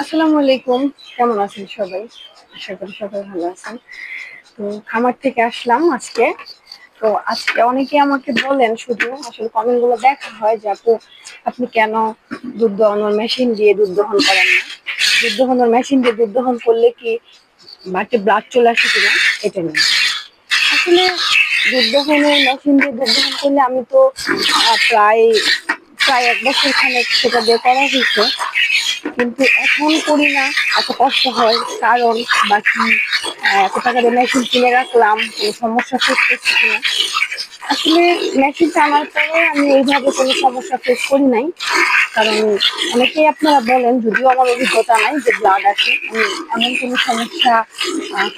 আসসালামু আলাইকুম। কেমন আছেন সবাই? আশা করি সবাই ভালো আছেন। তো খামার থেকে আসলাম আজকে। তো আজকে অনেকে আমাকে বলেন শুধু, আসলে কমেন্টগুলো দেখা হয় যে, আপু, আপনি কেন দুধ দহনের মেশিন দিয়ে দুধ দহন করেন না? দুধ দহনের মেশিন দিয়ে দুধ দহন করলে কি বাড়িতে ব্লাড চলে আসে কিনা? এটা নিয়ে। আসলে দুধ দহনের মেশিন দিয়ে দুধ দহন করলে আমি তো প্রায় প্রায় এক বছর খানেক সেটা দিয়ে করা হয়েছে। কিন্তু এখন করি না, এত কষ্ট হয়, কারণ বাকি এত টাকা দিয়ে মেশিন কিনে রাখলাম, কোনো সমস্যা ফেস করছি কিনা আসলে মেশিনটা আনার পরে আমি এইভাবে কোনো সমস্যা ফেস করি নাই। কারণ অনেকেই আপনারা বলেন, যদিও আমার অভিজ্ঞতা নাই যে ব্লাড আছে, আমি এমন কোনো সমস্যা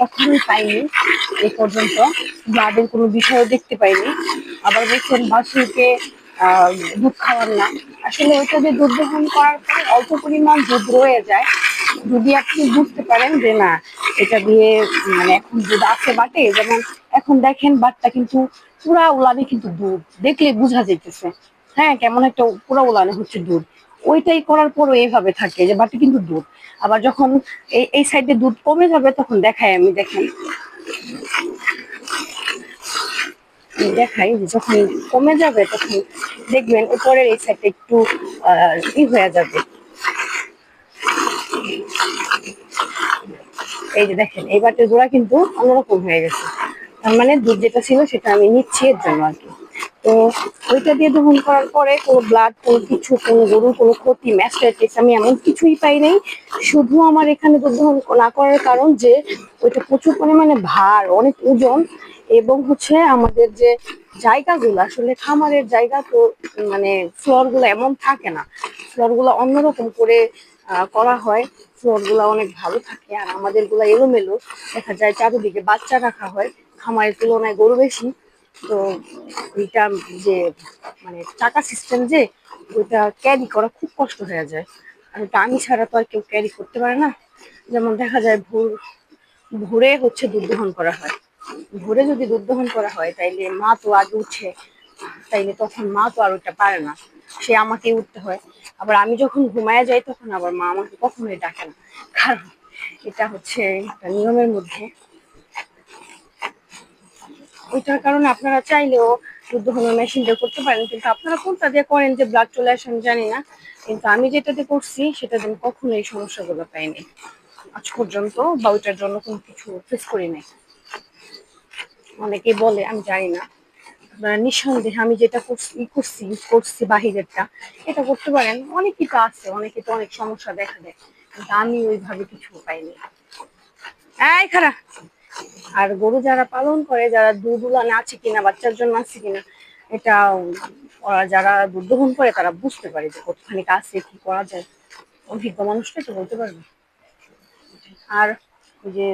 কখনোই পাইনি এ পর্যন্ত। ব্লাডের কোনো বিষয়ও দেখতে পাইনি। আবার বলছেন বাসুকে দুধ খাওয়ার না আসলে ওইটা যে দুধ দহন করার পরে অল্প পরিমাণ দুধ রয়ে যায়। যদি আপনি বুঝতে পারেন যে না, এটা দিয়ে মানে এখন দুধ আছে বাটে, যেমন এখন দেখেন বাটটা কিন্তু পুরা উলানে কিন্তু দুধ। দেখলে বোঝা যাইতেছে। হ্যাঁ কেমন একটা পুরা উলানে হচ্ছে দুধ। ওইটাই করার পরও এইভাবে থাকে যে বাটে কিন্তু দুধ। আবার যখন এই এই সাইডে দুধ কমে যাবে, তখন দেখাই আমি, দেখেন। দেখাই যখন কমে যাবে, তখন দেখবেন, উপরের এই সাইডটা একটু ই হয়ে যাবে। এই যে দেখেন, এই বাটের কিন্তু অন্যরকম হয়ে গেছে। তার মানে দুধ যেটা ছিল সেটা আমি নিচ্ছি এর জন্য আর কি। তো ওইটা দিয়ে দহন করার পরে কোনো ব্লাড কোনো কিছু, কোনো গরুর কোনো ক্ষতি ম্যাস্টাইটিস আমি এমন কিছুই পাই নাই। শুধু আমার এখানে দুধ দহন না করার কারণ যে ওইটা প্রচুর পরিমাণে ভার, অনেক ওজন। এবং হচ্ছে আমাদের যে জায়গাগুলো, আসলে খামারের জায়গা তো মানে ফ্লোরগুলো এমন থাকে না। ফ্লোরগুলো অন্যরকম করে করা হয়। ফ্লোরগুলো অনেক ভালো থাকে আর আমাদেরগুলো এলোমেলো। দেখা যায় চারিদিকে বাচ্চা রাখা হয়। খামারের তুলনায় গরু বেশি। তো ওইটা যে মানে টাকা সিস্টেম যে, ওইটা ক্যারি করা খুব কষ্ট হয়ে যায়। আর ওটা আমি ছাড়া তো আর কেউ ক্যারি করতে পারে না। যেমন দেখা যায় ভোর, ভোরে হচ্ছে দুধ দহন করা হয়। ভোরে যদি দুধ দহন করা হয়, তাইলে মা তো আগে উঠে, তাইলে তখন মা তো আর ওটা পারে না। সে আমাকে উঠতে হয়। আবার আমি যখন ঘুমায় যাই, তখন আবার মা আমাকে কখনোই ডাকে না। কারণ এটা হচ্ছে একটা নিয়মের মধ্যে। ওইটার কারণে আপনারা চাইলেও দুধ দহনের মেশিনটা করতে পারেন, কিন্তু আপনারা কোনটা দিয়ে করেন যে ব্লাড চলে আসে, আমি জানি না। কিন্তু আমি যেটাতে করছি, সেটাতে আমি কখনো এই সমস্যাগুলো পাইনি। আজ পর্যন্ত বা ওইটার জন্য কোনো কিছু ফেস করি নাই। অনেকে বলে, আমি জানি না। নিঃসন্দেহে আমি যেটা করছি করছি করছি বাহিরেরটা, এটা করতে পারেন। অনেকই তো আছে অনেকে তো অনেক সমস্যা দেখা দেয়। কিন্তু আমি ওইভাবে কিছু পাইনি। এই খারাপ আর গরু যারা পালন করে, যারা দুধ আছে কিনা, বাচ্চার জন্য আছে কিনা, এটা ওরা যারা দুধ দহন করে, তারা বুঝতে পারে যে কতখানি কাছে কি করা যায়। অভিজ্ঞ মানুষটাই তো বলতে পারবে। আর যে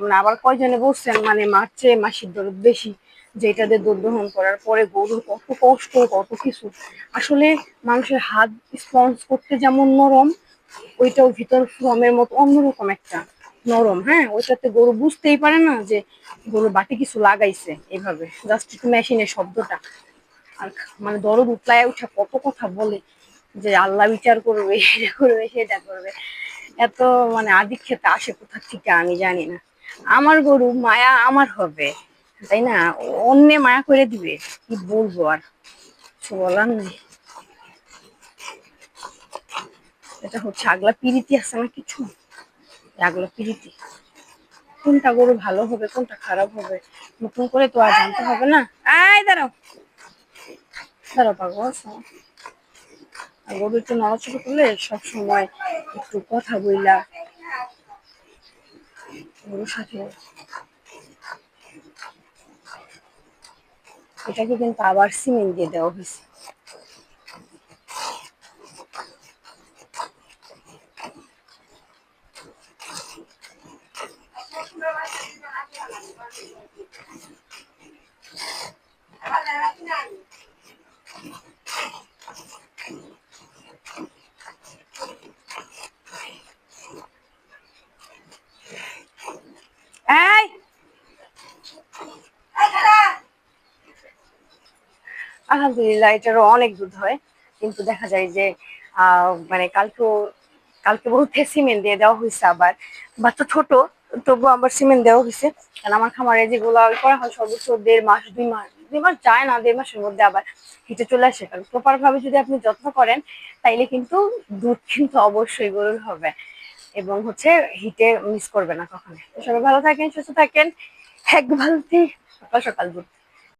মানে আবার কয়জনে বলছেন মানে মারছে, মাসির দরদ বেশি যেটা দিয়ে দুধ করার পরে গরুর কত কষ্ট, কত কিছু। আসলে মানুষের হাত স্পঞ্জ করতে যেমন নরম, ওইটাও ভিতর ফ্রমের মতো অন্যরকম একটা নরম হ্যাঁ? ওইটাতে গরু বুঝতেই পারে না যে গরু বাটি কিছু লাগাইছে এভাবে। জাস্ট একটু মেশিনের শব্দটা। আর মানে দরদ উতলায় উঠে কত কথা বলে, যে আল্লাহ বিচার করবে, এটা করবে, সেটা করবে। এত মানে আদিক খেতে আসে কোথা থেকে আমি জানি না। আমার গরু মায়া আমার হবে, তাই না? অন্য মায়া করে দিবে, কি বলব আর? কিছু বলার নেই। এটা হচ্ছে আগলা পিরিতি আছে না কিছু? আগলা পিরিতি। কোনটা গরু ভালো হবে, কোনটা খারাপ হবে? নতুন করে তো আর জানতে হবে না। আয় দাঁড়াও। দাঁড়াও, পাগল গরু একটু নড়াচড়া করলে সবসময় একটু কথা বইলা গরুর সাথে এটাকে কিন্তু আবার সিমেন্ট দিয়ে দেওয়া হয়েছে এই আলহামদুলিল্লাহ, এটারও অনেক দুধ হয়। কিন্তু দেখা যায় যে মানে কালকেও, কালকে বলতে সিমেন্ট দিয়ে দেওয়া হয়েছে আবার। বাচ্চা ছোট তবু আবার সিমেন্ট দেওয়া হয়েছে কারণ আমার খামারে যেগুলো করা হয়, সর্বোচ্চ দেড় মাস, দুই মাস দুই মাস যায় না, দেড় মাসের মধ্যে আবার হিটে চলে আসে। কারণ প্রপার ভাবে যদি আপনি যত্ন করেন, তাইলে কিন্তু দুধ কিন্তু অবশ্যই গরুর হবে। এবং হচ্ছে হিটে মিস করবে না কখনো সবাই ভালো থাকেন, সুস্থ থাকেন। এক বালতি সকাল সকাল দুধ।